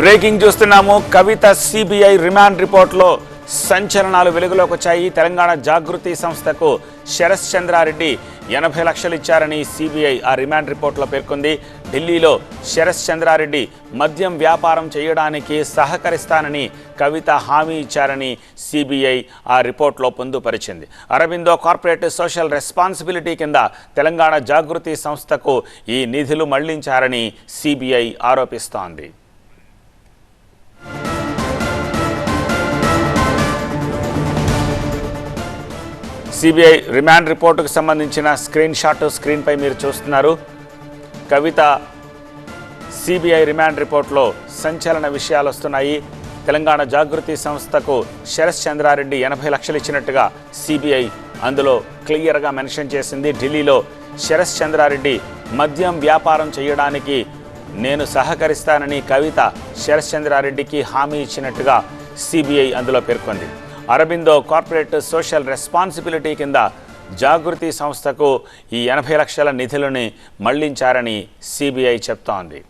Breaking చూస్తున్నాము. కవిత CBI remand రిపోర్ట్లో సంచలనాలు వెలుగులోకి వచ్చాయి తెలంగాణ జాగృతి సంస్థకు శరత్ చంద్రారెడ్డి ఎనభై లక్షలు ఇచ్చారని సిబిఐ ఆ రిమాండ్ రిపోర్ట్లో పేర్కొంది. ఢిల్లీలో శరత్ చంద్రారెడ్డి మద్యం వ్యాపారం చేయడానికి సహకరిస్తానని కవిత హామీ ఇచ్చారని సిబిఐ ఆ రిపోర్ట్లో పొందుపరిచింది. అరబిందో కార్పొరేట్ సోషల్ రెస్పాన్సిబిలిటీ కింద తెలంగాణ జాగృతి సంస్థకు ఈ నిధులు మళ్ళించారని సిబిఐ ఆరోపిస్తోంది. సిబిఐ రిమాండ్ రిపోర్టుకు సంబంధించిన స్క్రీన్ షాట్ స్క్రీన్పై మీరు చూస్తున్నారు. కవిత సిబిఐ రిమాండ్ రిపోర్ట్లో సంచలన విషయాలు వస్తున్నాయి. తెలంగాణ జాగృతి సంస్థకు శరత్ చంద్రారెడ్డి ఎనభై లక్షలు ఇచ్చినట్టుగా సిబిఐ అందులో క్లియర్గా మెన్షన్ చేసింది. ఢిల్లీలో శరత్ చంద్రారెడ్డి మద్యం వ్యాపారం చేయడానికి నేను సహకరిస్తానని కవిత శరత్ చంద్రారెడ్డికి హామీ ఇచ్చినట్టుగా సిబిఐ అందులో పేర్కొంది. అరబిందో కార్పొరేట్ సోషల్ రెస్పాన్సిబిలిటీ కింద జాగృతి సంస్థకు ఈ ఎనభై లక్షల నిధులని మళ్ళించారని సిబిఐ చెప్తోంది.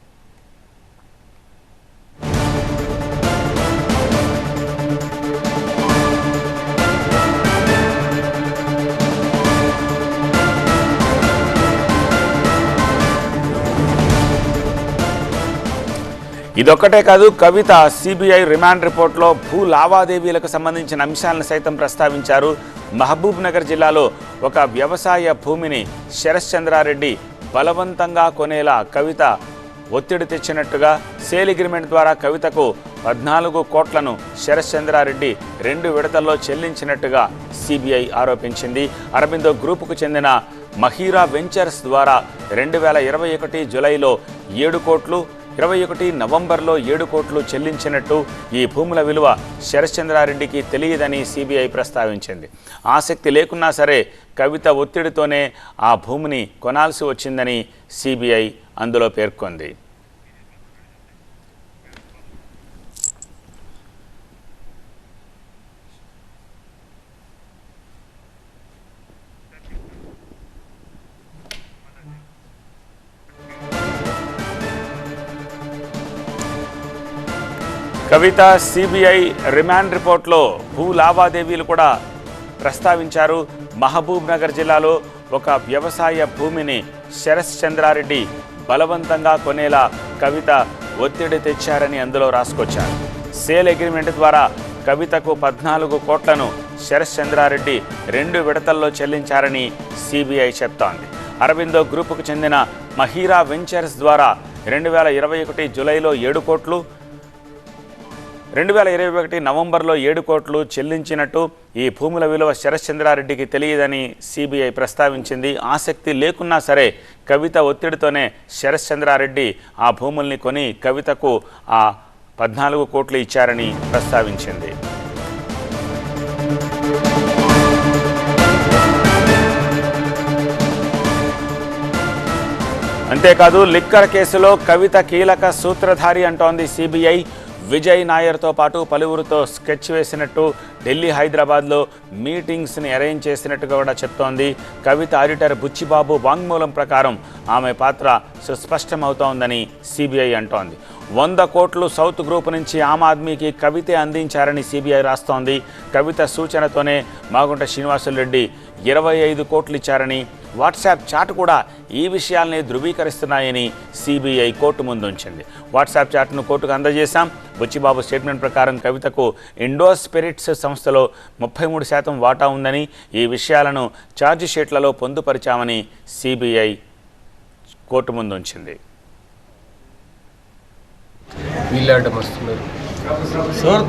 ఇదొక్కటే కాదు కవిత సిబిఐ రిమాండ్ రిపోర్ట్లో భూ లావాదేవీలకు సంబంధించిన అంశాలను సైతం ప్రస్తావించారు. మహబూబ్ నగర్ జిల్లాలో ఒక వ్యవసాయ భూమిని శరత్ చంద్రారెడ్డి బలవంతంగా కొనేలా కవిత ఒత్తిడి తెచ్చినట్టుగా సేల్ అగ్రిమెంట్ ద్వారా కవితకు పద్నాలుగు కోట్లను శరత్ చంద్రారెడ్డి రెండు విడతల్లో చెల్లించినట్టుగా సిబిఐ ఆరోపించింది. అరబిందో గ్రూపుకు చెందిన మహీరా వెంచర్స్ ద్వారా రెండు వేల ఇరవై ఒకటి జులైలో ఏడు కోట్లు ఇరవై ఒకటి నవంబర్లో ఏడు కోట్లు చెల్లించినట్టు ఈ భూముల విలువ శరశ్చంద్రారెడ్డికి తెలియదని సిబిఐ ప్రస్తావించింది. ఆసక్తి లేకున్నా సరే కవిత ఒత్తిడితోనే ఆ భూమిని కొనాల్సి వచ్చిందని సిబిఐ అందులో పేర్కొంది. కవిత సిబిఐ రిమాండ్ రిపోర్ట్లో భూ లావాదేవీలు కూడా ప్రస్తావించారు. మహబూబ్ నగర్ జిల్లాలో ఒక వ్యవసాయ భూమిని శరత్ చంద్రారెడ్డి బలవంతంగా కొనేలా కవిత ఒత్తిడి తెచ్చారని అందులో రాసుకొచ్చారు. సేల్ అగ్రిమెంట్ ద్వారా కవితకు పద్నాలుగు కోట్లను శరత్ చంద్రారెడ్డి రెండు విడతల్లో చెల్లించారని సిబిఐ చెప్తోంది. అరవిందో గ్రూపుకు చెందిన మహీరా వెంచర్స్ ద్వారా రెండు వేల ఇరవై ఒకటి జూలైలో ఏడు కోట్లు రెండు వేల ఇరవై ఒకటి నవంబర్లో ఏడు కోట్లు చెల్లించినట్టు ఈ భూముల విలువ శరశ్చంద్రారెడ్డికి తెలియదని సిబిఐ ప్రస్తావించింది. ఆసక్తి లేకున్నా సరే కవిత ఒత్తిడితోనే శరశ్చంద్రారెడ్డి ఆ భూముల్ని కొని కవితకు ఆ పద్నాలుగు కోట్లు ఇచ్చారని ప్రస్తావించింది. అంతేకాదు లిక్కర్ కేసులో కవిత కీలక సూత్రధారి అంటోంది సిబిఐ. విజయ్ నాయర్తో పాటు పలువురితో స్కెచ్ వేసినట్టు ఢిల్లీ హైదరాబాద్లో మీటింగ్స్ని అరేంజ్ చేసినట్టుగా కూడా చెప్తోంది. కవిత ఆడిటర్ బుచ్చిబాబు వాంగ్మూలం ప్రకారం ఆమె పాత్ర సుస్పష్టమవుతోందని సిబిఐ అంటోంది. వంద కోట్లు సౌత్ గ్రూప్ నుంచి ఆమ్ ఆద్మీకి కవితే అందించారని సిబిఐ రాస్తోంది. కవిత సూచనతోనే మాగుంట శ్రీనివాసులరెడ్డి ఇరవై ఐదు కోట్లు ఇచ్చారని వాట్సాప్ చాట్ కూడా ఈ విషయాల్ని ధృవీకరిస్తున్నాయని సిబిఐ కోర్టు ముందుంచింది. వాట్సాప్ చాట్ను కోర్టుకు అందజేశాం. బుచ్చిబాబు స్టేట్మెంట్ ప్రకారం కవితకు ఇండో స్పిరిట్స్ సంస్థలో ముప్పై మూడు శాతం వాటా ఉందని ఈ విషయాలను ఛార్జ్ షీట్లలో పొందుపరిచామని సిబిఐ కోర్టు ముందుంచింది. సార్